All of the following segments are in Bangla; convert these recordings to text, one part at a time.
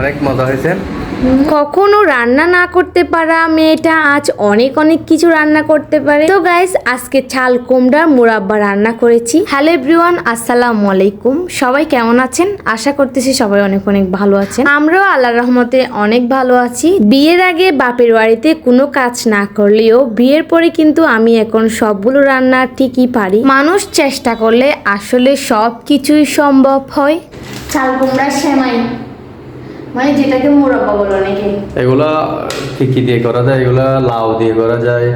অনেক মজা হয়েছে। কখনো রান্না না করতে পারা মেয়েটা আজ অনেক অনেক কিছু রান্না করতে পারে। তো গাইস আজকে চাল কুমড়ার মুরাব্বা রান্না করেছি। হ্যালো এভরিওয়ান আসসালামু আলাইকুম। সবাই কেমন আছেন? আশা করতেছি সবাই অনেক অনেক ভালো আছেন। আমরাও আল্লাহর রহমতে অনেক ভালো আছি। বিয়ের আগে বাপের বাড়িতে কোনো কাজ না করলেও বিয়ের পরে কিন্তু আমি এখন সবগুলো রান্না ঠিকই পারি। মানুষ চেষ্টা করলে আসলে সব কিছুই সম্ভব হয়। চাল কুমড়া সেমাই। মানে যেটাকে মোরাব্বা বলে অনেকে। এগুলা কি কি দিয়ে করা যায়, এগুলা লাউ দিয়ে করা যায়।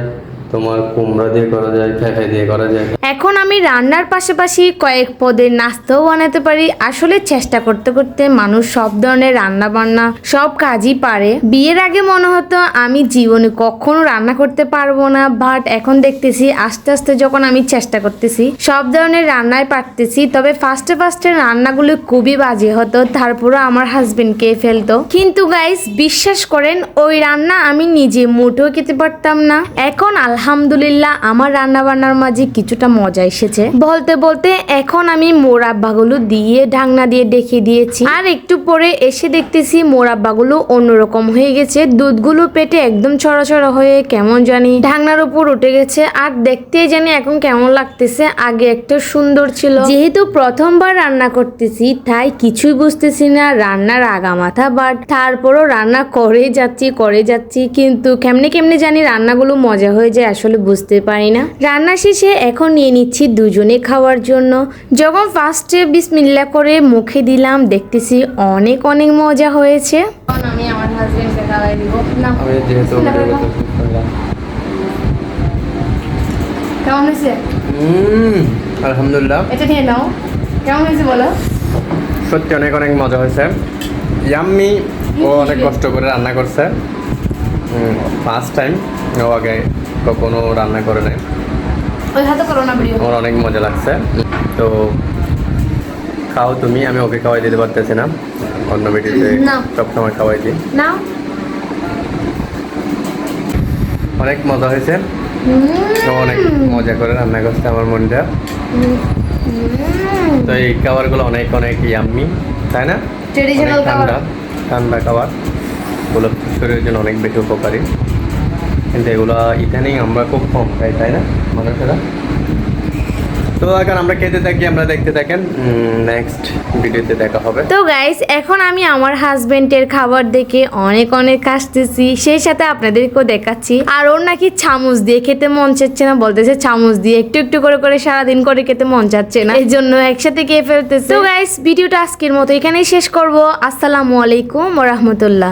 তোমার কুমড়া দিয়ে করা যায় ফেফে দিয়ে করা যায়। এখন আমি রান্নার পাশাপাশি কয়েক পদের নাস্তাও বানাতে পারি। আসলে চেষ্টা করতে করতে মানুষ সব ধরনের রান্না বান্না সব কাজই পারে। বিয়ের আগে মনে হতো, আমি জীবনে কখনো রান্না করতে পারব না বাট এখন দেখতেছি, আস্তে আস্তে যখন আমি চেষ্টা করতেছি, সব ধরনের রান্নায় পারতেছি। তবে ফার্স্টে ফার্স্টে রান্নাগুলো খুবই বাজে হতো তারপরে আমার হাজবেন্ড কে ফেলতো। কিন্তু গাইস বিশ্বাস করেন, ওই রান্না আমি নিজে মুঠেও খেতে পারতাম না। এখন আলহামদুলিল্লাহ, আমার রান্না বান্নার মাঝে কিছুটা মজা এসেছে। বলতে বলতে এখন আমি মোরাব্বাগুলো দিয়ে ঢাকনা দিয়ে ডেকে দিয়েছি। আর একটু পরে এসে দেখতেছি মোরাব্বাগুলো অন্যরকম হয়ে গেছে। দুধগুলো পেটে একদম ছড়া ছড়া হয়ে কেমন জানি ঢাকনার উপর উঠে গেছে। আর দেখতে জানি এখন কেমন লাগতেছে, আগে একটা সুন্দর ছিল। যেহেতু প্রথমবার রান্না করতেছি, তাই কিছুই বুঝতেছি না, রান্নার আগামাথা বাট তারপরও রান্না করে যাচ্ছি করে যাচ্ছি, কিন্তু কেমনে কেমনে জানি রান্নাগুলো মজা হয়ে যায়। আসলে বুঝতে পারি না। রান্না শেষে এখন নিয়ে নিচ্ছি দুজনে খাওয়ার জন্য। যখন ফার্স্টে বিসমিল্লা করে মুখে দিলাম দেখতেছি অনেক অনেক মজা হয়েছে। আমি আমার হাজবেন্ডকে খাওয়াই দিব। না। কেমন হয়েছে? আলহামদুলিল্লাহ। এটা নিয়ে নাও। কেমন হয়েছে বলো? সত্যি অনেক অনেক মজা হয়েছে। ইয়াম্মি ও অনেক কষ্ট করে রান্না করছে। ফার্স্ট টাইম ও আগে কখনো রান্না করে নাই। ওই হাতে করো না ভিডিও আমার অনেক মজা লাগছে। তো খাও তুমি আমি ওকে খাওয়াই দিতে পারতেছি না। অন্য ভিডিওতে না। সবসময় খাওয়াই দিই। নাও অনেক মজা হয়েছে। অনেক মজা করে রান্না করছে আমার মনটা। তো এই খাবারগুলো অনেক অনেক ইয়াম্মি তাই না? ঠান্ডা খাবার। ঠান্ডা খাবার। এগুলো শরীরের জন্য অনেক বেশি উপকারী। কিন্তু এগুলো ইদানিং আমরা খুব কম খাই, তাই না? মানুষেরা তো এখন আমরা খেতে থাকি, আমরা দেখতে থাকেন। নেক্সট ভিডিওতে দেখা হবে। তো গাইস এখন আমি আমার হাজবেন্ডের খাবার দেখে অনেক অনেক হাসতেছি। সেই সাথে আপনাদেরকেও দেখাচ্ছি। আর ওর নাকি চামচ দিয়ে খেতে মন চাচ্ছে না, বলতেছে চামচ দিয়ে একটু একটু করে করে সারাদিন করে খেতে মন চাচ্ছে না। এই জন্য একসাথে খেয়ে ফেলতেছে। তো গাইস ভিডিওটা আজকের মতো এখানেই শেষ করব। আসসালামু আলাইকুম রহমতুল্লাহ।